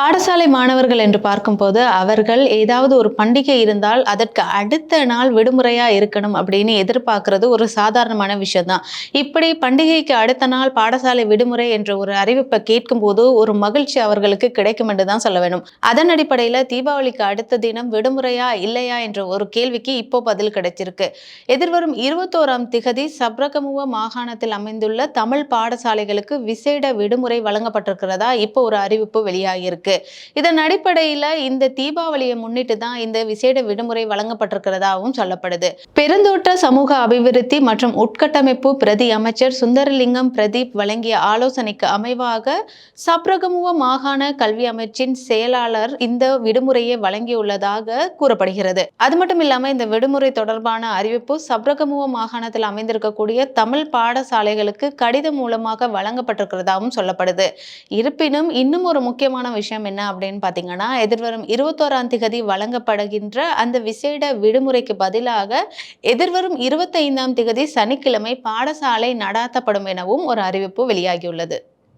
பாடசாலை மாணவர்கள் என்று பார்க்கும்போது அவர்கள் ஏதாவது ஒரு பண்டிகை இருந்தால் அதற்கு அடுத்த நாள் விடுமுறையா இருக்கணும் அப்படின்னு எதிர்பார்க்கறது ஒரு சாதாரணமான விஷயம் தான் இப்படி பண்டிகைக்கு அடுத்த நாள் பாடசாலை விடுமுறை என்ற ஒரு அறிவிப்பை கேட்கும் போது ஒரு மகிழ்ச்சி அவர்களுக்கு கிடைக்கும் என்று தான் சொல்ல வேணும். அதன் அடிப்படையில் தீபாவளிக்கு அடுத்த தினம் விடுமுறையா இல்லையா என்ற ஒரு கேள்விக்கு இப்போ பதில் கிடைச்சிருக்கு. எதிர்வரும் இருபத்தோராம் திகதி சப்ரகமுவ மாகாணத்தில் அமைந்துள்ள தமிழ் பாடசாலைகளுக்கு விசேட விடுமுறை வழங்கப்பட்டிருக்கிறதா இப்போ ஒரு அறிவிப்பு வெளியாகியிருக்கு. இதன் அடிப்படையில் இந்த தீபாவளியை முன்னிட்டு தான் இந்த விசேட விடுமுறை வழங்கப்பட்டிருக்கிறதாகவும் சொல்லப்படுது. பெருந்தோட்ட சமூக அபிவிருத்தி மற்றும் உட்கட்டமைப்பு பிரதி அமைச்சர் சுந்தரலிங்கம் பிரதீப் வழங்கிய ஆலோசனைக்கு அமைவாக சப்ரகமுவ மாகாண கல்வி அமைச்சின் செயலாளர் இந்த விடுமுறையை வழங்கியுள்ளதாக கூறப்படுகிறது. அது மட்டும் இல்லாம இந்த விடுமுறை தொடர்பான அறிவிப்பு சப்ரகமுவ மாகாணத்தில் அமைந்திருக்கக்கூடிய தமிழ் பாடசாலைகளுக்கு கடிதம் மூலமாக வழங்கப்பட்டிருக்கிறதாகவும் சொல்லப்படுது. இருப்பினும் இன்னும் ஒரு முக்கியமான விஷயம் என்ன அப்படின்னு பார்த்தீங்கன்னா எதிர்வரும் இருபத்தோராம் திகதி வழங்கப்படுகின்ற அந்த விசேட விடுமுறைக்கு பதிலாக எதிர்வரும் இருபத்தைந்தாம் திகதி சனிக்கிழமை பாடசாலை நடாத்தப்படும் எனவும் ஒரு அறிவிப்பு வெளியாகியுள்ளது.